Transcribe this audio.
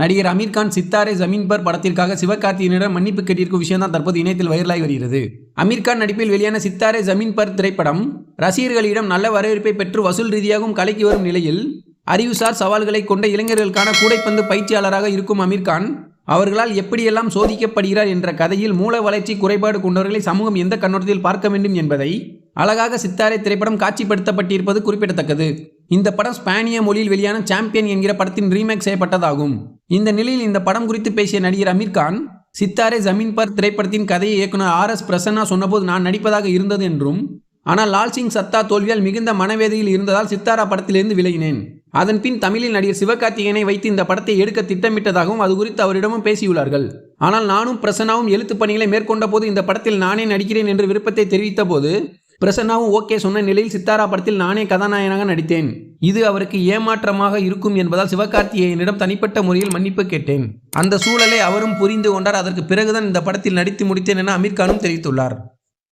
நடிகர் அமீர்கான் சித்தாரே ஜமீன் பர் படத்திற்காக சிவகார்த்தியினிடம் மன்னிப்பு கேட்டிருக்கும் விஷயம் தான் தற்போது இணையத்தில் வைரலாகி வருகிறது. அமீர்கான் நடிப்பில் வெளியான சித்தாரே ஜமீன் பர் திரைப்படம் ரசிகர்களிடம் நல்ல வரவேற்பை பெற்று வசூல் ரீதியாகவும் கலக்கி வரும் நிலையில் அறிவுசார் சவால்களை கொண்ட இளைஞர்களுக்கான கூடைப்பந்து பயிற்சியாளராக இருக்கும் அமீர்கான் அவர்களால் எப்படியெல்லாம் சோதிக்கப்படுகிறார் என்ற கதையில் மூல வளர்ச்சி குறைபாடு கொண்டவர்களை சமூகம் எந்த கண்ணோட்டத்தில் பார்க்க வேண்டும் என்பதை அழகாக சித்தாரை திரைப்படம் காட்சிப்படுத்தப்பட்டிருப்பது குறிப்பிடத்தக்கது. இந்த படம் ஸ்பானிய மொழியில் வெளியான சாம்பியன் என்கிற படத்தின் ரீமேக் செய்யப்பட்டதாகும். இந்த நிலையில் இந்த படம் குறித்து பேசிய நடிகர் அமீர்கான் சித்தாரே ஜமீன் பர் திரைப்படத்தின் கதையை இயக்குனர் ஆர் எஸ் பிரசன்னா சொன்னபோது நான் நடிப்பதாக இருந்தது என்றும் ஆனால் லால் சிங் சத்தா தோல்வியால் மிகுந்த மனவேதையில் இருந்ததால் சித்தாரா படத்திலிருந்து விலகினேன். அதன் பின் தமிழில் நடிகர் சிவகார்த்திகேயனை வைத்து இந்த படத்தை எடுக்க திட்டமிட்டதாகவும் அது குறித்து அவரிடமும் பேசியுள்ளார்கள். ஆனால் நானும் பிரசன்னாவும் எழுத்துப் பணிகளை மேற்கொண்ட போது இந்த படத்தில் நானே நடிக்கிறேன் என்று விருப்பத்தை தெரிவித்த போது பிரசன்னாவும் ஓகே சொன்ன நிலையில் சித்தாரா படத்தில் நானே கதாநாயகனாக நடித்தேன். இது அவருக்கு ஏமாற்றமாக இருக்கும் என்பதால் சிவகார்த்திகேயனிடம் தனிப்பட்ட முறையில் மன்னிப்பு கேட்டேன். அந்த சூழலை அவரும் புரிந்து கொண்டார். அதற்கு பிறகுதான் இந்த படத்தில் நடித்து முடித்தேன் என அமீர்கானும் தெரிவித்துள்ளார்.